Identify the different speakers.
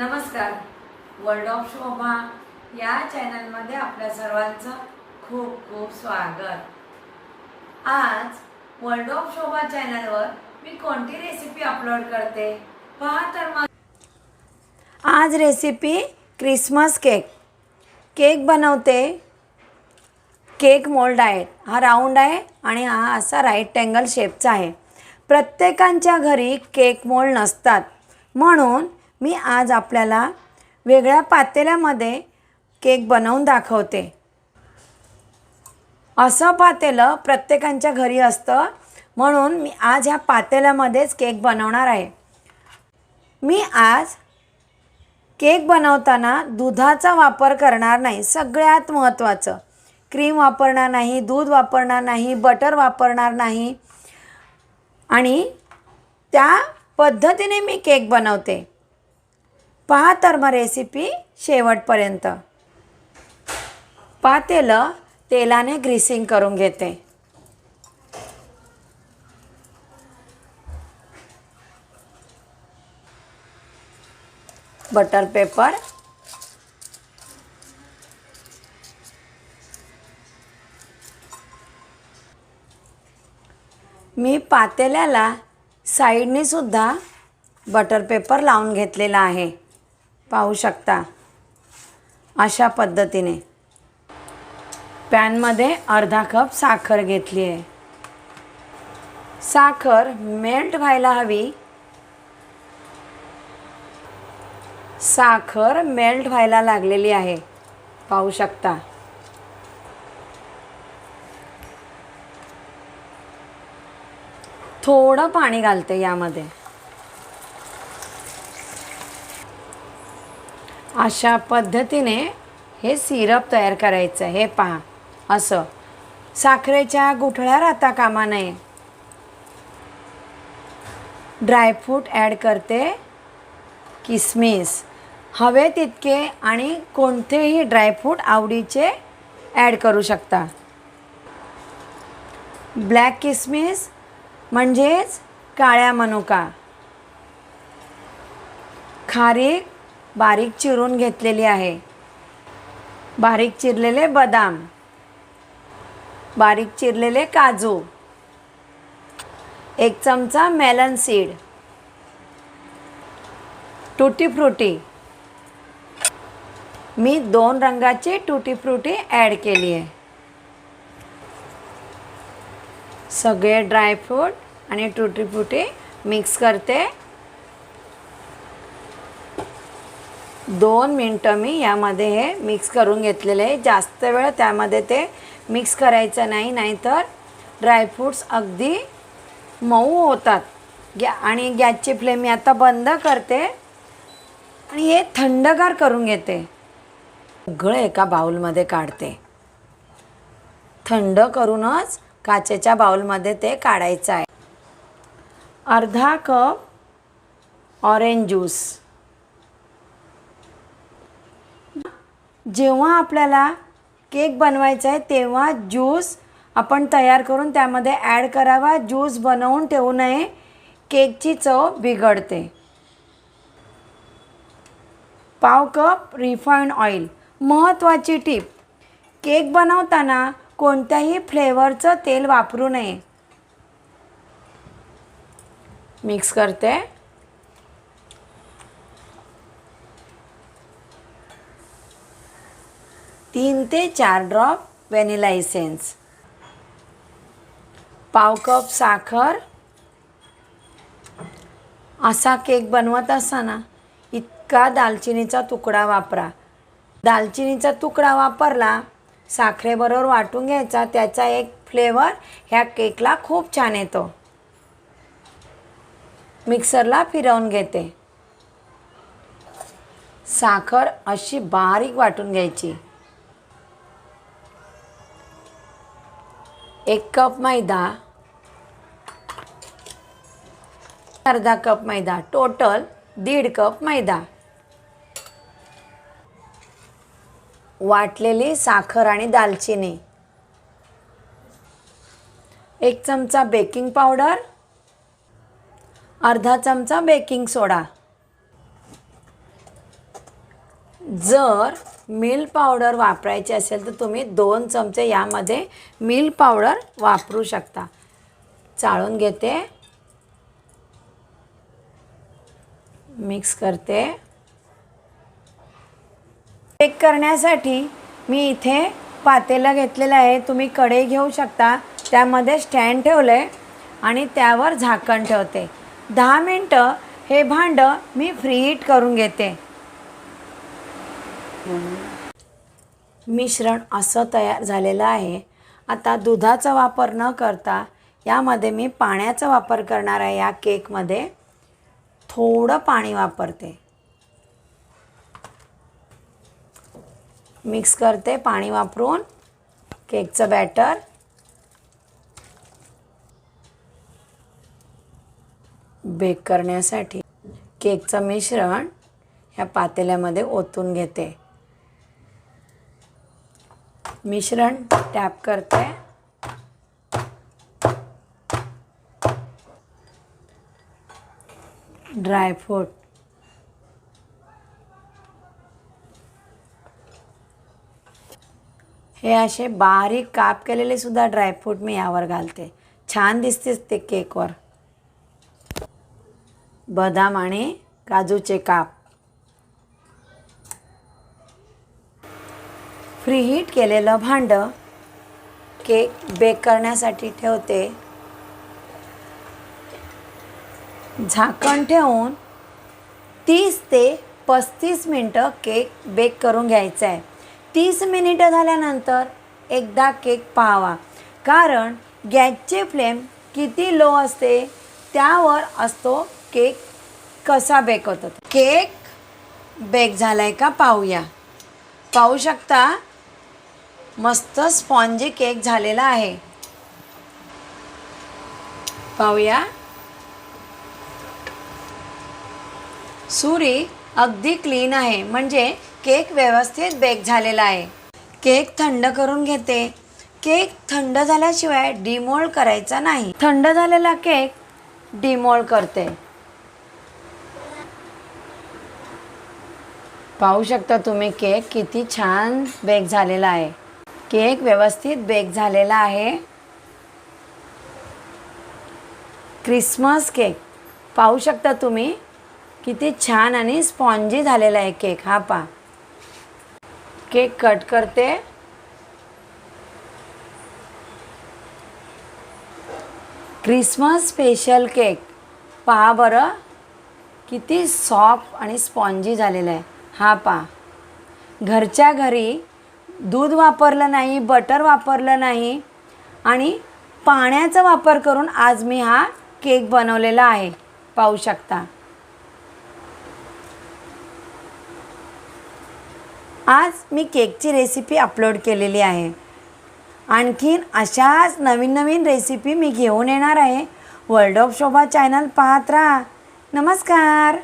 Speaker 1: नमस्कार. World of शोभा या चॅनलमध्ये आपल्या सर्वांचं खूप खूप स्वागत. आज वर्ल्ड ऑफ शोभा चॅनलवर मी कोणती रेसिपी अपलोड करते? पहा तर मग. आज रेसिपी क्रिसमस केक केक बनवते. केक मोल्ड आहे. हा राऊंड आहे आणि हा असा राईट अँगल शेपचा आहे. प्रत्येकांच्या घरी केक मोल्ड नसतात. म्हणून मी आज आपल्याला वेगळ्या पातेल्यामध्ये केक बनवून दाखवते. असं पातेलं प्रत्येकांच्या घरी असतं म्हणून मी आज ह्या पातेल्यामध्येच केक बनवणार आहे. मी आज केक बनवताना दुधाचा वापर करणार नाही सगळ्यात महत्त्वाचं. क्रीम वापरणार नाही दूध वापरणार नाही बटर वापरणार नाही. आणि त्या पद्धतीने मी केक बनवते. पहा तर मग रेसिपी शेवटपर्यंत. पातेलं तेलाने ग्रीसिंग करून घेते. बटर पेपर मी पातेल्याला साईडने सुद्धा बटर पेपर लावून घेतलेला आहे. पाहू शकता. अशा पद्धतीने. पॅनमध्ये अर्धा कप साखर घेतली आहे. साखर मेल्ट व्हायला हवी. साखर मेल्ट व्हायला लागलेली आहे. पाहू शकता. थोडं पाणी घालते यामध्ये. अशा पद्धतीने हे सिरप तयार करायचं हे पहा. असं. साखरेच्या गुठळ्या राहता कामा नये. ड्रायफ्रूट ॲड करते किसमिस. हवे तितके आणि कोणतेही ड्रायफ्रूट आवडीचे ॲड करू शकता. ब्लॅक किसमिस म्हणजेच काळ्या मनुका. खारीक बारीक चिरून घेतलेली आहे. बारीक चिरलेले बदाम. बारीक चिरलेले काजू. एक चमचा मेलन सीड टुटी फ्रुटी. मी दोन रंगाची टुटी फ्रुटी ॲड केली आहे. सगळे ड्रायफ्रूट आणि टुटी फ्रुटी मिक्स करते. दोन मिनटं मी यामध्ये हे मिक्स करून घेतलेले आहे. जास्त वेळ त्यामध्ये ते मिक्स करायचं नाही नाहीतर ड्रायफ्रूट्स अगदी मऊ होतात. गॅ आणि गॅसची फ्लेम मी आता बंद करते आणि हे थंडगार करून घेते. सगळं एका बाउलमध्ये काढते. थंड करूनच काचेच्या बाउलमध्ये ते काढायचं आहे. अर्धा कप ऑरेंज ज्यूस जेव्हा आपल्याला केक बनवायचा आहे तेव्हा ज्यूस आपण तयार करून त्यामध्ये ॲड करावा. ज्यूस बनवून ठेवू नये. केकची चव बिघडते. पाव कप रिफाईंड ऑइल. महत्त्वाची टीप. केक बनवताना कोणत्याही फ्लेवरचं तेल वापरू नये. मिक्स करते. तीन ते चार ड्रॉप व्हॅनिला इसेन्स पाव कप साखर. असा केक बनवत असताना इतका दालचिनीचा तुकडा वापरा. दालचिनीचा तुकडा वापरला साखरेबरोबर वाटून घ्यायचा त्याचा एक फ्लेवर ह्या केकला खूप छान येतो. मिक्सरला फिरवून घेते. साखर अशी बारीक वाटून घ्यायची. एक कप मैदा अर्धा कप मैदा टोटल दीड कप मैदा. वाटलेली साखर आणि दालचिनी. एक चमचा बेकिंग पावडर अर्धा चमचा बेकिंग सोडा जर मिल्क पावडर वापरायची असेल तर तुम्ही दोन चमचे यामध्ये मिल्क पावडर वापरू शकता. चाळून घेते. मिक्स करते. चेक करण्यासाठी मी इथे पातेलं घेतलेलं आहे. तुम्ही कढई घेऊ शकता. त्यामध्ये स्टँड ठेवलं आहे आणि त्यावर झाकण ठेवते. दहा मिनटं हे भांडं मी फ्री हीट करून घेते. मिश्रण असं तयार झालेलं आहे. आता दुधाचा वापर न करता यामध्ये मी पाण्याचा वापर करणार आहे या केकमध्ये. थोडं पाणी वापरते. मिक्स करते पाणी वापरून. केकचं बॅटर. बेक करण्यासाठी केकचं मिश्रण ह्या पातेल्यामध्ये ओतून घेते. मिश्रण टॅप करते. ड्रायफ्रूट हे असे बारीक काप केलेले सुद्धा ड्रायफ्रूट मी यावर घालते. छान दिसतेच ते केकवर. बदाम आणि काजूचे काप. प्रीहीट केलेलं भांडं केक बेक करण्यासाठी ठेवते. झाकण ठेवून तीस ते पस्तीस मिनटं केक बेक करून घ्यायचा आहे तीस मिनिटं झाल्यानंतर एकदा केक पाहावा. कारण गॅसचे फ्लेम किती लो असते त्यावर असतो केक कसा बेक होतो. केक बेक झाला आहे का पाहूया. पाहू शकता? मस्त स्पॉन्जी केक झालेला आहे. पाहूया. सुरी अगदी क्लीन आहे. म्हणजे केक व्यवस्थित बेक झालेला आहे. केक थंड करून घेते. केक थंड झाल्याशिवाय डिमोल्ड करायचा नाही. थंड झालेला केक डिमोल्ड करते. पाहू शकता तुम्ही केक किती छान बेक झालेला आहे. केक व्यवस्थित बेक झालेला आहे. Christmas cake. पाहू शकता तुम्ही? किती छान आणि स्पॉन्जी झालेला आहे केक हा पा केक कट करते. Christmas special cake. पहा बरं. किती सॉफ्ट आणि स्पॉन्जी झालेला आहे. हा पा घरच्या घरी दूध वापरलं नाही बटर वापरलं नाही आणि पाण्याचा वापर करून आज मी हा केक बनवलेला आहे. पाहू शकता. आज मी केकची रेसिपी अपलोड केलेली आहे. आणखीन अशाच नवीन नवीन रेसिपी मी घेऊन येणार आहे. वर्ल्ड ऑफ शोभा चॅनल पाहत राहा. नमस्कार.